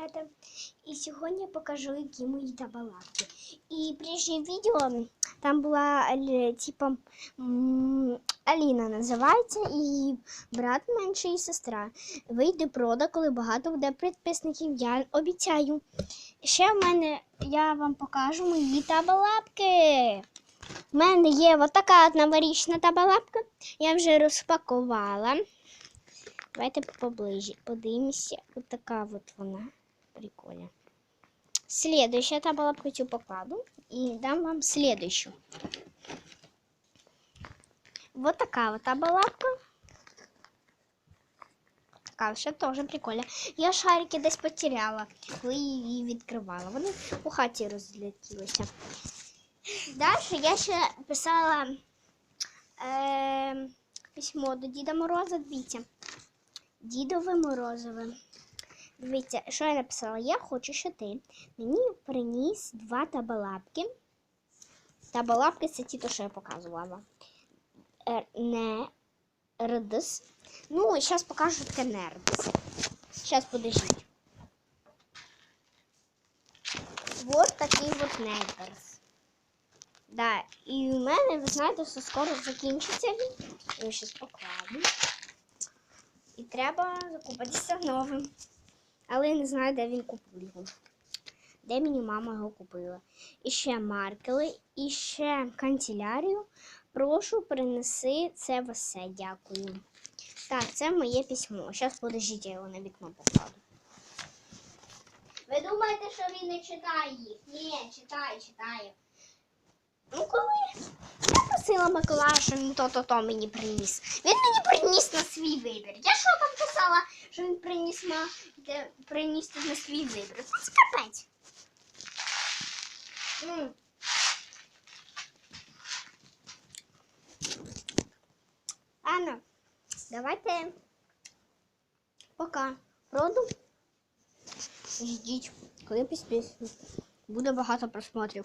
ребята. І сьогодні я покажу, які мої табалатки. І прежнє відео там була е, типа Аліна називається, і брат менший і сестра. Вийде прода, коли багато буде підписників, я обіцяю. Ще в мене я вам покажу мої табалапки. У мене є отака от новорічна табалапка. Я вже розпакувала. Давайте поближче подивимося. Ось така от вона. Прикольно. Следующая табалапку цю покладу і дам вам следующую. Вот така вот табалапка. Така ще теж прикольна. Я шарики десь потеряла, коли її відкривала. Вони у хаті розлетілися. Далі я ще писала е, письмо до Діда Мороза. Дивіться. Дідове Морозове. Дивіться, що я написала? Я хочу, щоб ти мені приніс два табалапки. Табалапки це ті, то, що я показувала. Е, Не РДС. Ну, зараз покажу, таке нердс. Зараз подождіть. Вот такий от нердс. Да, і у мене, ви знаєте, що скоро закінчиться він. Я зараз покладу. І треба закупитися новим. Але я не знаю, де він купив його. Де мені мама його купила. І ще маркери, і ще канцелярію. Прошу, принеси це все. Дякую. Так, це моє письмо. Зараз подождіть, я його на вікно покладу. Ви думаєте, що він не читає їх? Ні, читає, читає. Ну коли я просила Миколая, що він то-то-то мені приніс. Він мені приніс на свій вибір. Я що там писала, що він приніс на приніс на свій вибір? Це капець. М. Ладно, давайте пока. Проду. Ждіть, коли підписую. Буде багато просмотрів.